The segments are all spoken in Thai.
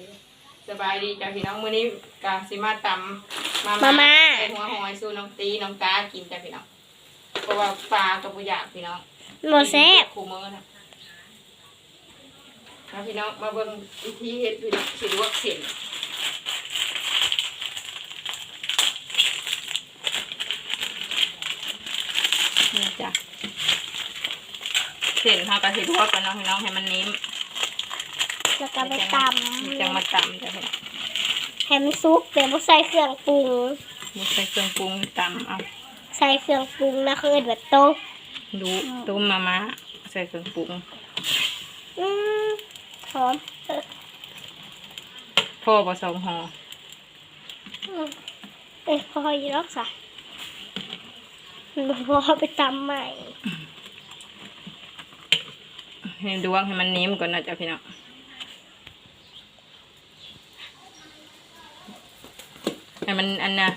ดีสบายดีจ้ะพี่น้องมื้อนี้กาสิมาตำมามาม่า ใส่หัวหอยสู้น้องตีน้องกากินจ้ะพี่น้องเพราะว่าปลากับบุญยากพี่น้องหมดแซ่บคู่มือนะมาพี่น้องมาเบิ่งวิธีเฮ็ดพี่น้องสิลวกเส้นนี่จ้ะเส้นเขาก็สิลวกกันเนาะพี่น้องให้มันนิ่ม แล้วก็ไปตจังมาตำจ้ะพี่น้องำให้มันซุปแต่บ่ใส่เครื่องปรุงนี่ใส่เครื่องปรุงตำเอาใส่เครื่องปรุงนะคือแบบโต๊ะดูต้มมาม่าใส่เครื่องปรุงอืมหอมเออพ่อผสมห่ออืมเอ้ยพออยู่รอกสะพอไปตำใหม่ให้ดวงให้มันนิ่มก่อนนะจ๊ะพี่น้องให้ มันอันน่ะ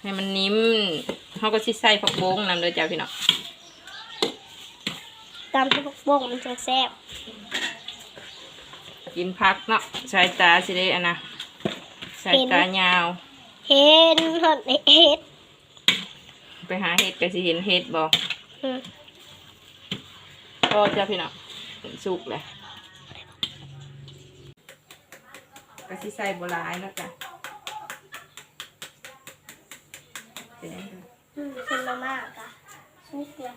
ให้มันนิ่มเขาก็สิใส่ผักบงนำเลยจ้ะพี่น้องตำให้พวกบ้งมันจะแซ่บกินพักเนาะสายตาสิได้อันน่ะสายตายาว เห็นหอดเห็ดไปหาเห็ดก็สิเห็นเห็ดบ่อืมก็จ้ะพี่น้องสุกเลยก็สิใส่บัวลายเนาะจ้ะ เป็นยังไงอืมเป็นมามากอะซุปเลย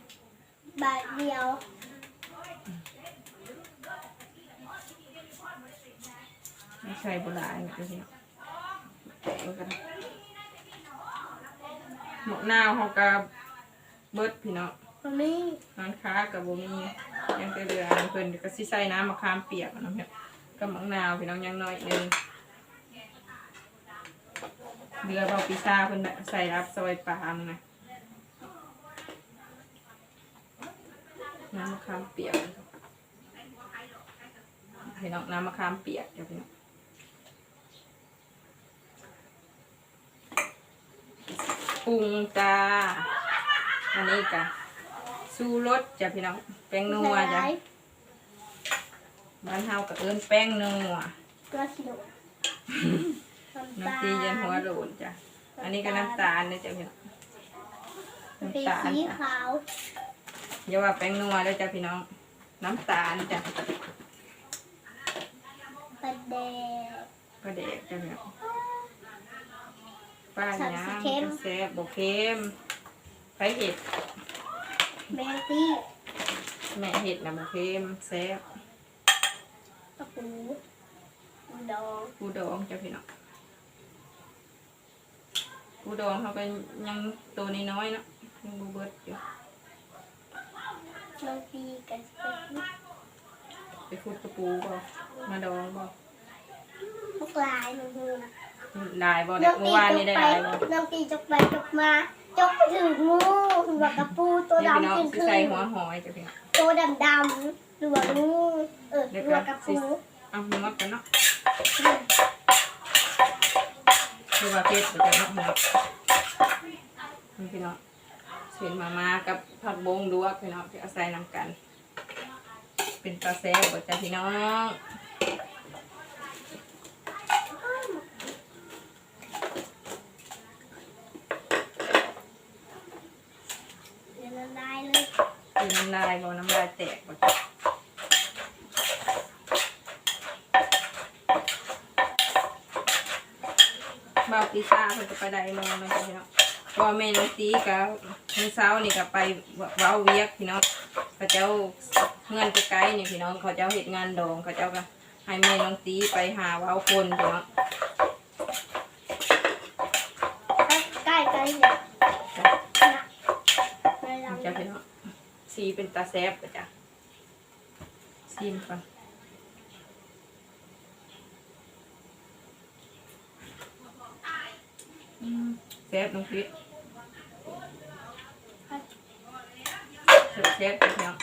บาทเดียวไม่ใช่โบราณก็สิแกงกันหมกนาวเขากับเบิดพี่น้องมันนี่ร้านค้ากับบ่มียังแต่เรืออันเพิ่นก็สิใส่น้ำมะขามเปียกอะเนาะเนี่ยกับหมกนาวพี่น้องยังน้อยหนึง เรือเบาปีซาเพิ่นน่ะใส่รับซอยปลามันนะน้ำมะขามเปียกพี่น้องน้ำมะขามเปียกเดี๋ยวพี่น้องปรุงจ้าอันนี้กะสู้รสจ้ะพี่น้อง แป้งนัวจ้ะบ้านเฮากับเอิ้นแป้งนัวตัวสิโด น้ำตีเย็นหัวโหลนจ้ะ อันนี้ก็น้ำตาลนะจ้ะพี่น้องน้ำตาลสีจ้ะขาวอย่าว่าแป้งนัวแล้วจ้ะพี่น้อง น้ำตาลจ้ะประเดกก็เดกจ้ะพี่น้องป้าสับย่างเค็มแซ่บบ่เค็มไปเห็ดแมงตี้แม่เห็ดนะบ่เค็มแซ่บตะปูดองปูดองจ้ะพี่น้อง ปูดองเขาก็ยังตัวน้อยๆเนาะยังบูเบิดอยู่น้องปีกันเป็นไปขุดกระปูบ่มาดองบ่พวกลายหนูหูนะลายบ่ได้เมื่อวานนี้ได้ไปลายบ่น้องปีจกไปจกมาจกไปถึงงูหัวกระปูตัวนี่พี่น้องดำขึ้นสิขึ้ใส่นหัวหอยจ้ะพี่น้องตัวดำดำๆหรือว่างูเออหรือว่ากระปูเอาหมดกันเนาะ คือว่าเพชรบ่จ้ะเนาะพี่น้องนี่พี่น้องเส้นมาม่ากับผักบงลวกพี่น้องที่เอาใส่นํกัน เป็นปลาแซ่บบ่จ้ะพี่น้องเดี๋ยวละลายเลยเป็นน้ำลายบ่น้ำลายแตกบ่จ้ะ บ่าวปีซ่าเพิ่นจะไปได้โมงแล้วจ้ะพี่น้องเพราะว่าแม่น้องตีกับมื้อเช้านี่ก็ไปเว้าเวียกพี่น้องเขาเจ้าเงินไกลๆนี่พี่น้องเขาเจ้าเฮ็ดงานดองเขาเจ้าก็ให้แม่น้องตีไปหาเว้าคนพี่น้องใกล้ใกล้ๆเนี่ยนะไปลำจ้ะพี่น้องสีเป็นตาแซ่บบ่จ้ะซีมก่อนอืมแซ่บน้องพีแซ่บๆพี่น้อง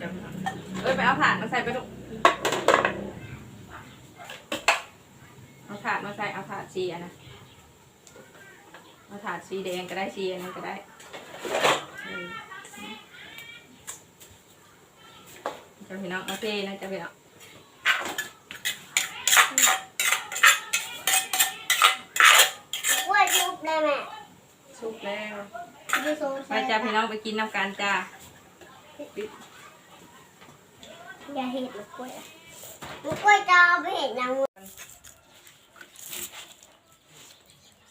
จ้ะพี่น้องเอ้ยไปเอาถ่านมาใส่ไปลูกเอาถาดมาใส่เอาถาดสีอันะเอาถาดสีแดงก็ได้สีอันนั้นก็ได้จะพี่น้องโอเคนะจะพี่น้อง ว่ายุบได้ไหมสุกแล้ว ดูทรงไปจ้ะพี่น้องไปกินน้ำกันจ้าอย่าเห็ดลูกกล้วยอะลูกกล้วยจะเอาไปเห็ดยัง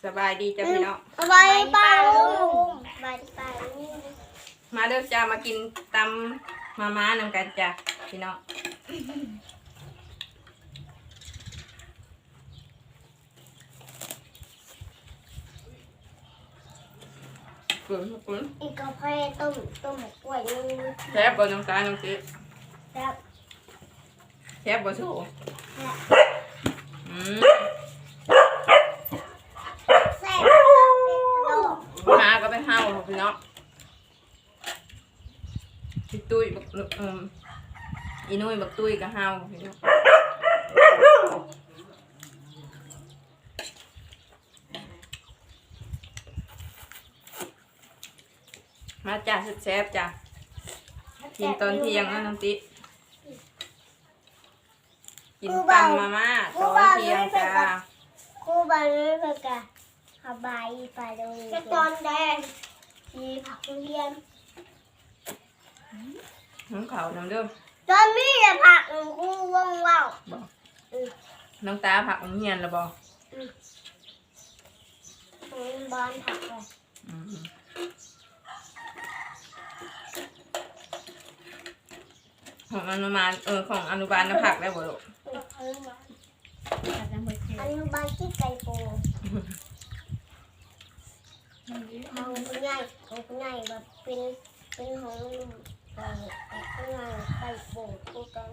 สบายดีจ้ะพี่น้อง เอาไปปลาลุงใบปลาลุงมาเด้อจ้ามากินตำมาม่านำกันจ้ะพี่น้อง กุนกุนอีกกาแฟต้มต้มกล้วยนึงแซ่บบ่น้องตาน้องติครับแซ่บบ่สู้และอืมแซ่บเป็นกระโดดมาก็ไปห้าวพี่น้องพี่ตุ้ยบักเอืมอีนุ่ยบักตุ้ยก็ห้าวพี่น้อง มาจ้าแซ่บๆจ้ะกินตอนเที่ยงนะน้องติกินตำมาม่าตอนเที่ยงจ้าครูบาไม่เพื่อกะสบายไปเลยแค่ตอนแดงมีผักเรียนน้องเขาน้ำเด้อตอนนี้จะผักครูว่องว่าวบอกอืมน้องตาผักองเฮียนแล้วบอกอืมบอลผักเลย อืม ของอนุบาลเออของอนุบาลนะผักได้บ่ลูกอันนี้บานที่ไก่โปของคุณยายของคุณยายแบบเป็นเป็นของเอ่อคุณยายไก่โปคู่กัน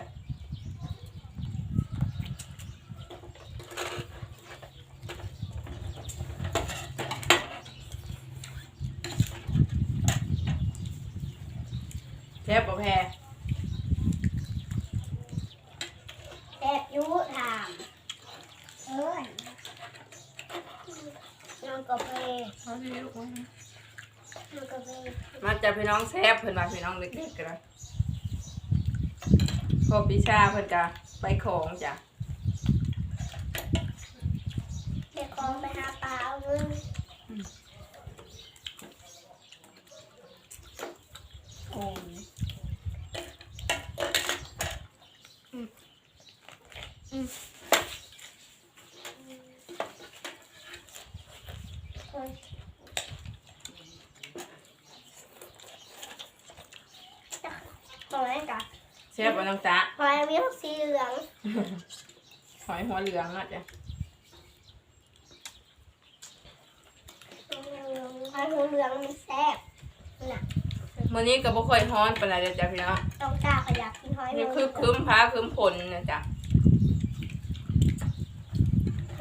เชฟบ่แพ้ แอบยุถามเอ้ย น้องกาแฟน้องกาแฟมาจากพี่น้องแซฟเพิ่นมาพี่น้องเล็กๆกันเลยพอปีชาเพิ่นจะไปของจ้ะเด็กของไปหาปลาเอาเงิน โอ้ คนตรงนั้นจ้ะเชฟบ่น้องจ๊ะหอยมีสีเหลืองหอยหัวเหลืองอะจ้ะหอยหูเหลืองมันแซ่บน่ะมื้อนี้ก็บ่ค่อยฮ้อนปานใดเด้อจ้ะพี่น้องต้องตาขยับกินหอยนี่หูคือครึ้มฟ้าครึ้มฝนนะจ๊ะ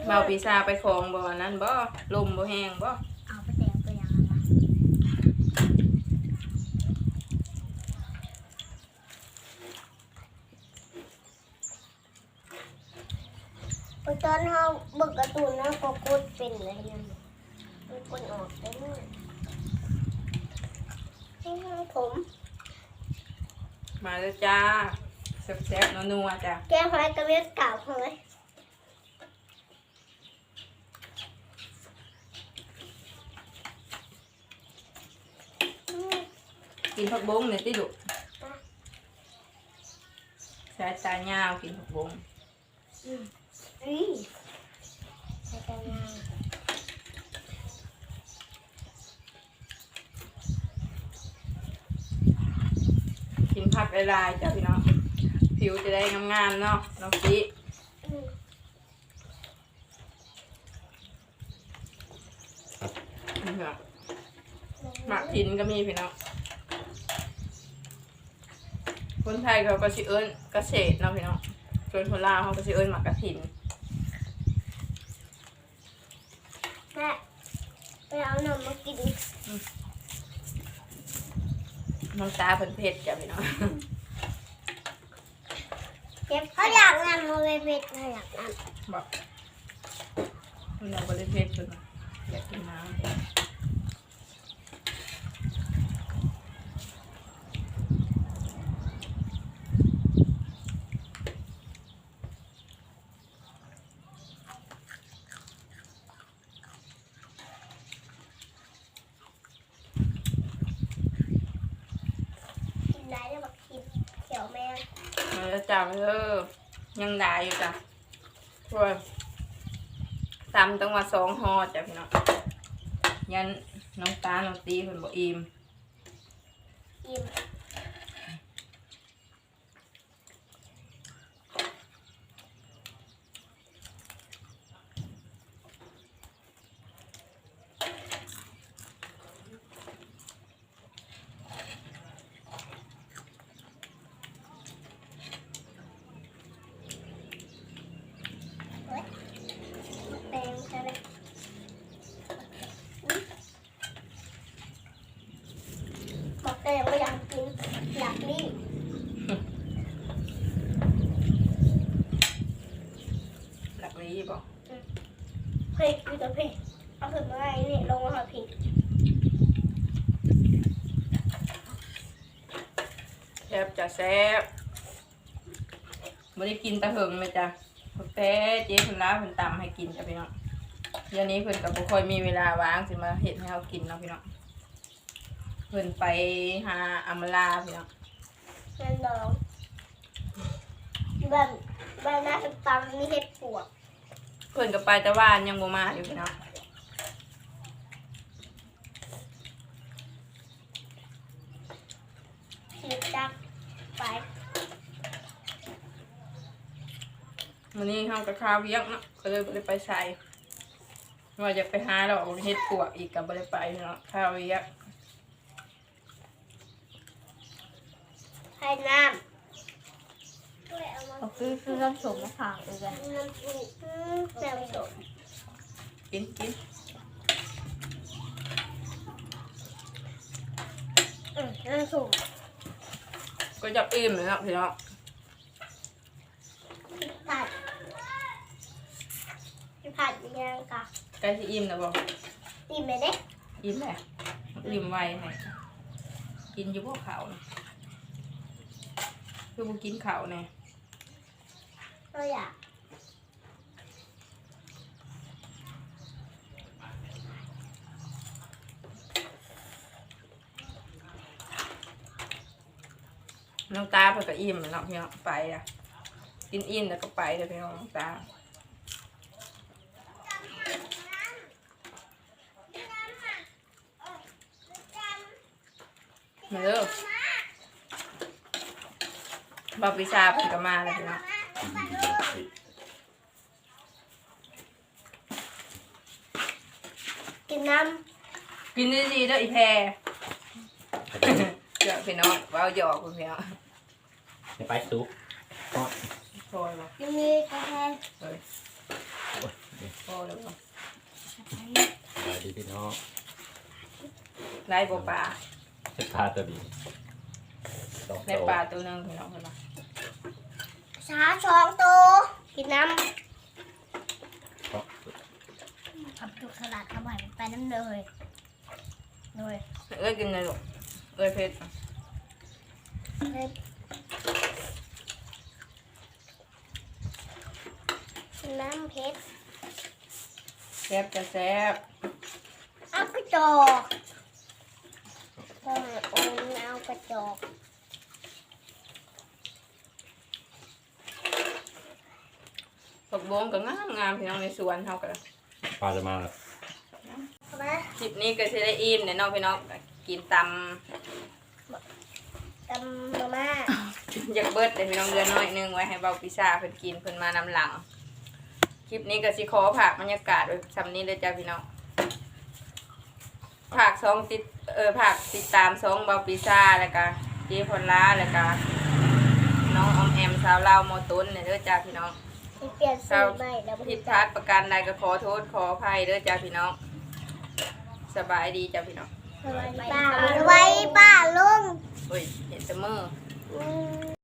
เบาปีชาไปของบ่อันนั้นบ่ลมบ่แห้งบ่ เอาไปแต่งตัวอย่างนั้นนะตอน เขาเบิกการ์ตูนนะก็กดเป็นเลยนั่นมันกดออกได้เลยผมมาแล้วจ้าแซ่บๆนัวๆจ้ะแกงหอยกระเวียนเก่าหอยกินผักบงเนี่ยติลูกสายตายาวกินผักบงอืม ใส่กันยางกินผักลายๆจ้ะพี่น้อง ผิวจะได้งามๆเนาะน้องปีอืมนี่ค่ะหมักถินก็มีพี่น้อง คนไทยเขาก็สิเอิ้นเกษตรเนาะพี่น้องส่วนคนลาวเขาก็สิเอิ้นหมักกระถิน แม่ไปเอาหนมมากินน้องตาเพิ่นเผ็ดจ้ะพี่น้องเก็บเขาอยากนำมาเวเวทเขาอยากนบอกเราบริเพศเพิ่นว่าอยากกินน้มา แล้วจ้าเออยังได้อยู่จ้ะช่วยตำต้องมาสองห่อจ้ะพี่น้องยันน้องตาน้องตีคนบอกอิ่มอิ่ม แปลงใช่ไหมบอกแต่ยังไม่อยากกิน อยากรีบ ห ลักนี้บอกเฮ้ยคือตัวเพลเอาถึงมาไงนี่ลงมาหาผิดแซ่บจะแซ่บไม่ได้กินตะเหิงเลยจ้ะแต่เจ๊คนละเพิ่นตำให้กินจ้ะพี่น้องเดี๋ยวนี้เพิ่นกับบ่ค่อยมีเวลาว่างสิมาเฮ็ดให้เรากินเนาะพี่น้องเพิ่นไปหาอำมาลาพี่น้องเงินดองบ้านบ้านหน้าตัมมีเห็ดปวก เพิ่นก็ไปแต่ว่านยังบ่มาอยู่พี่น้องขีดจักไปมื้อนี้เฮาก็ข้าวเวียกเนาะก็เลยบ่ได้ไปใส่ว่าจะไปหาดอกเฮ็ดปวกอีกก็บ่ได้ไปพี่น้องข้าวเวียกให้น้ำช่วยเอามา เอา คือคือเรื่องสมมะขามเออกันน้ำปูอืมแซ่บสดกินกินอืมน้ำสูงก็จะอิ่มเลยเนาะพี่น้องผัดผัดยังกะใกล้สิอิ่มแล้วบ่อิ่มไหมเด้อิ่มแหละอิ่มไวให้กินอยู่พวกเขาวน่ะคือบ่กินข้าวแน่เราอยากน้องตาเพิ่นก็อิ่มแล้วเนาะพี่น้องไปอะกินอิ่มแล้วก็ไปเลยพี่น้องน้องตามาเด้อบอกวิชาเพิ่นก็มาแล้วพี่น้อง กินน้กินดีๆเด้ออีแพรเจ้าพี่น้องเว้าหยอกคุณพี่น้องจะไปซุปก็โทรมาำยังมีกาแฟเฮ้ยโทรแล้วบ่สวัสดีพี่น้องไล่บ่ปลาจะพาตัวดีสองได้โตปลาตัวหนึงพี่น้องเพิ่นว่า ชาสองตัวกินน้ก็ทำจุกสลัดทำใหม่ไปน้ำเลยเลยเอ้ยกินเลยลูกเอ้ยเพชรำเฮ้ยกินน้ำเพชรแซ่บจะแซ่บเอากระจอกพ่อโอนเอากระจอก ผักบงก็งามงามพี่น้องในสวนเฮาก็ปลาจะมาแล้วเอามาคลิปนี้ก็สิได้อิ่มแน่เนาะพี่น้องกินตำตำมาม่าอยากเบิดเดี๋ยวพี่น้องเดือนน้อยหนึงไว้ให้เบาพิซซ่าเพิ่นกินเพิ่นมานำหลัง คลิปนี้ก็สิขอผักบรรยากาศไว้ซำนี้เลยจ้าพี่น้องผักสองติดเออผักติดตามสองเบาพิซซ่าแล้วก็เจ๊พลล่าแล้วก็น้องออมแอมสาวลาวโมตุนเนี่ยเด้อจ้าพี่น้อง ที่เปลี่ยนสีใหม่แล้วผิดพลาดประการใดก็ขอโทษขออภัยเด้อจ้าพี่น้อง สบายดีจ้าพี่น้องป้าไว้ป้าลุงเฮ้ยเห็นแต่มืออืม